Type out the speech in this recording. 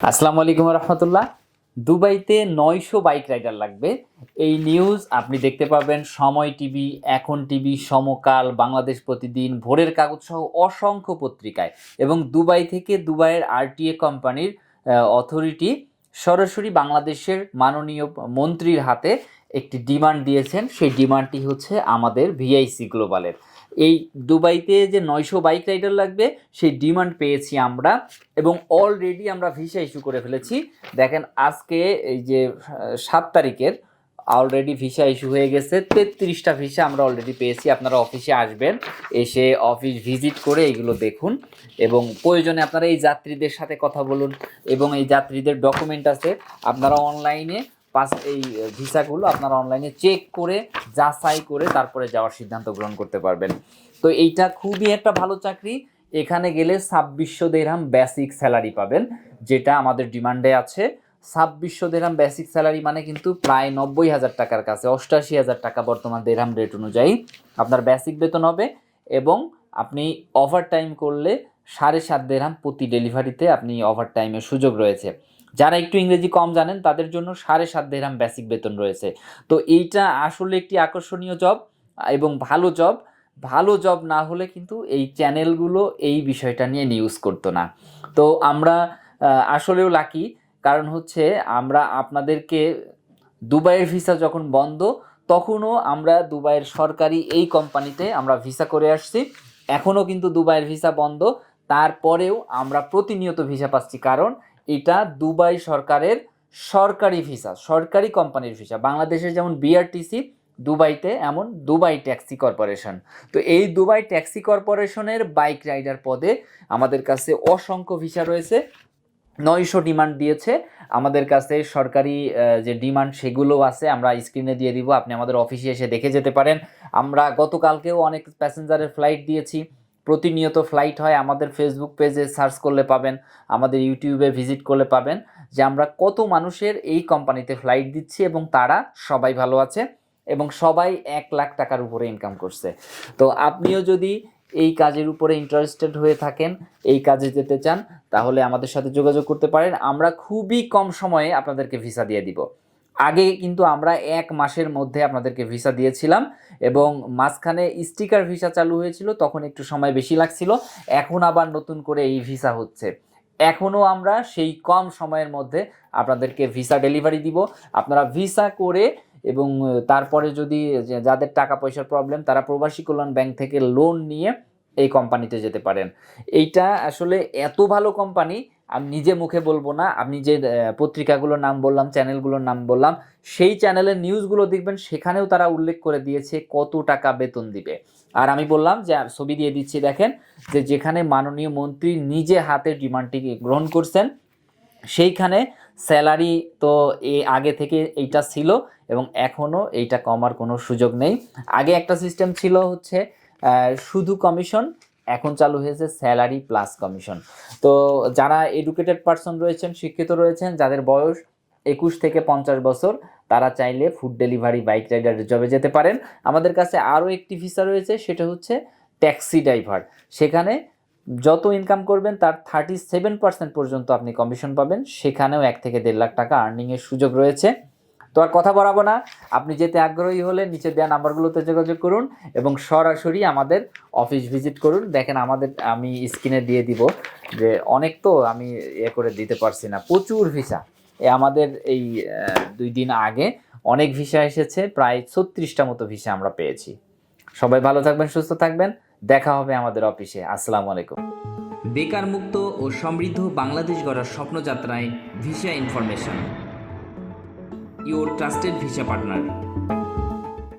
আসসালামু আলাইকুম রহমতুল্লাহ দুবাইতে নয়শো বাইক রাইডার লাগবে। এই নিউজ আপনি দেখতে পাবেন সময় টিভি, এখন টিভি, সমকাল, বাংলাদেশ প্রতিদিন, ভোরের কাগজ সহ অসংখ্য পত্রিকায়। এবং দুবাই থেকে দুবাইয়ের আরটিএ কোম্পানির অথরিটি সরাসরি বাংলাদেশের মাননীয় মন্ত্রীর হাতে একটি ডিমান্ড দিয়েছেন। সেই ডিমান্ডটি হচ্ছে আমাদের ভিআইসি গ্লোবালের। এই দুবাইতে যে নয়শো বাইক রাইডার লাগবে, সেই ডিমান্ড পেয়েছি আমরা এবং অলরেডি আমরা ভিসা ইস্যু করে ফেলেছি। দেখেন আজকে এই যে সাত তারিখের অলরেডি ভিসা ইস্যু হয়ে গেছে, তেত্রিশটা ভিসা আমরা অলরেডি পেয়েছি, আপনারা অফিসে আসবেন, এসে অফিস ভিজিট করে এগুলো দেখুন এবং প্রয়োজনে আপনারা এই যাত্রীদের সাথে কথা বলুন এবং এই যাত্রীদের ডকুমেন্ট আছে, আপনারা অনলাইনে পাস এই ভিসাগুলো আপনারা অনলাইনে চেক করে, যাচাই করে তারপরে যাওয়ার সিদ্ধান্ত গ্রহণ করতে পারবেন। তো এইটা খুবই একটা ভালো চাকরি। এখানে গেলে ছাব্বিশশো দেড়হাম বেসিক স্যালারি পাবেন, যেটা আমাদের ডিমান্ডে আছে। ছাব্বিশশো দেড়হাম বেসিক স্যালারি মানে কিন্তু প্রায় নব্বই হাজার টাকার কাছে, অষ্টাশি হাজার টাকা বর্তমান দেড়হাম রেট অনুযায়ী আপনার বেসিক বেতন হবে এবং আপনি ওভার টাইম করলে সাড়ে সাত দেড়হাম প্রতি ডেলিভারিতে আপনি ওভার টাইমের সুযোগ রয়েছে। যারা একটু ইংরেজি কম জানেন, তাদের জন্য সাড়ে সাত দেড়হাম বেসিক বেতন রয়েছে। তো এইটা আসলে একটি আকর্ষণীয় জব এবং ভালো জব ভালো জব না হলে কিন্তু এই চ্যানেলগুলো এই বিষয়টা নিয়ে নিউজ করতো না। তো আমরা আসলেও লাকি কারণ হচ্ছে আমরা আপনাদেরকে দুবাইয়ের ভিসা যখন বন্ধ, তখনও আমরা দুবাইয়ের সরকারি এই কোম্পানিতে আমরা ভিসা করে আসছি। এখনও কিন্তু দুবাইয়ের ভিসা বন্ধ। তারপরেও আমরা প্রতিনিয়ত ভিসা পাচ্ছি। কারণ এটা দুবাই সরকারের সরকারি ভিসা, সরকারি কোম্পানির ভিসা। বাংলাদেশের যেমন বিআরটিসি দুবাইতে এমন দুবাই ট্যাক্সি কর্পোরেশন। তো এই দুবাই ট্যাক্সি কর্পোরেশনের বাইক রাইডার পদে আমাদের কাছে অসংখ্য ভিসা রয়েছে। নয়শো ডিমান্ড দিয়েছে। আমাদের কাছে সরকারি যে ডিমান্ড সেগুলো আছে, আমরা স্ক্রিনে দিয়ে দিব। আপনি আমাদের অফিসে এসে দেখে যেতে পারেন। আমরা গতকালকেও অনেক প্যাসেঞ্জারের ফ্লাইট দিয়েছি। প্রতিনিয়ত ফ্লাইট হয়, আমাদের ফেসবুক পেজে সার্চ করলে পাবেন, আমাদের ইউটিউবে ভিজিট করলে পাবেন যে আমরা কত মানুষের এই কোম্পানিতে ফ্লাইট দিচ্ছি এবং তারা সবাই ভালো আছে এবং সবাই এক লাখ টাকার উপরে ইনকাম করছে। তো আপনিও যদি এই কাজের উপরে ইন্টারেস্টেড হয়ে থাকেন, এই কাজে যেতে চান, তাহলে আমাদের সাথে যোগাযোগ করতে পারেন। আমরা খুবই কম সময়ে আপনাদেরকে ভিসা দিয়ে দিব। আগে কিন্তু আমরা এক মাসের মধ্যে আপনাদেরকে ভিসা দিয়েছিলাম এবং মাঝখানে স্টিকার ভিসা চালু হয়েছিল, তখন একটু সময় বেশি লাগছিল। এখন আবার নতুন করে এই ভিসা হচ্ছে। এখনও আমরা সেই কম সময়ের মধ্যে আপনাদেরকে ভিসা ডেলিভারি দিব। আপনারা ভিসা করে এবং তারপরে যদি যাদের টাকা পয়সার প্রবলেম, তারা প্রবাসী কল্যাণ ব্যাংক থেকে লোন নিয়ে এই কোম্পানিতে যেতে পারেন। এইটা আসলে এত ভালো কোম্পানি আমি নিজে মুখে বলব না আপনি যে পত্রিকাগুলোর নাম বললাম চ্যানেলগুলোর নাম বললাম, সেই চ্যানেলের নিউজগুলো দেখবেন, সেখানেও তারা উল্লেখ করে দিয়েছে কত টাকা বেতন দিবে। আর আমি বললাম যে ছবি দিয়ে দিচ্ছি, দেখেন, যে যেখানে মাননীয় মন্ত্রী নিজে হাতে ডিমান্ডটি গ্রহণ করছেন, সেইখানে স্যালারি তো এ, আগে থেকে এইটা ছিল এবং এখনও এইটা কমার কোনো সুযোগ নেই। আগে একটা সিস্টেম ছিল হচ্ছে শুধু কমিশন এখন চালু হয়েছে স্যালারি প্লাস কমিশন তো যারা এডুকেটেড পার্সন রয়েছেন, শিক্ষিত রয়েছেন, যাদের বয়স একুশ থেকে পঞ্চাশ বছর, তারা চাইলে ফুড ডেলিভারি বাইক রাইডার জবে যেতে পারেন। আমাদের কাছে আরও একটি ভিসা রয়েছে, সেটা হচ্ছে ট্যাক্সি ড্রাইভার সেখানে যত ইনকাম করবেন, তার থার্টি সেভেন পার্সেন্ট পর্যন্ত আপনি কমিশন পাবেন। সেখানেও এক থেকে দেড় লাখ টাকা আর্নিংয়ের সুযোগ রয়েছে। তো আর কথা বাড়াবো না। আপনি যেতে আগ্রহী হলে নিচে দেওয়া নাম্বারগুলোতে যোগাযোগ করুন এবং সরাসরি আমাদের অফিস ভিজিট করুন। দেখেন আমাদের, আমি স্ক্রিনে দিয়ে দিব যে অনেক তো আমি এ করে দিতে পারছি না। প্রচুর ভিসা। এ আমাদের এই দুই দিন আগে অনেক ভিসা এসেছে, প্রায় ছত্রিশটা মতো ভিসা আমরা পেয়েছি। সবাই ভালো থাকবেন, সুস্থ থাকবেন। দেখা হবে আমাদের অফিসে। আসসালামু আলাইকুম। বেকার মুক্ত ও সমৃদ্ধ বাংলাদেশ গড়ার স্বপ্নযাত্রায় visa information. Your trusted visa partner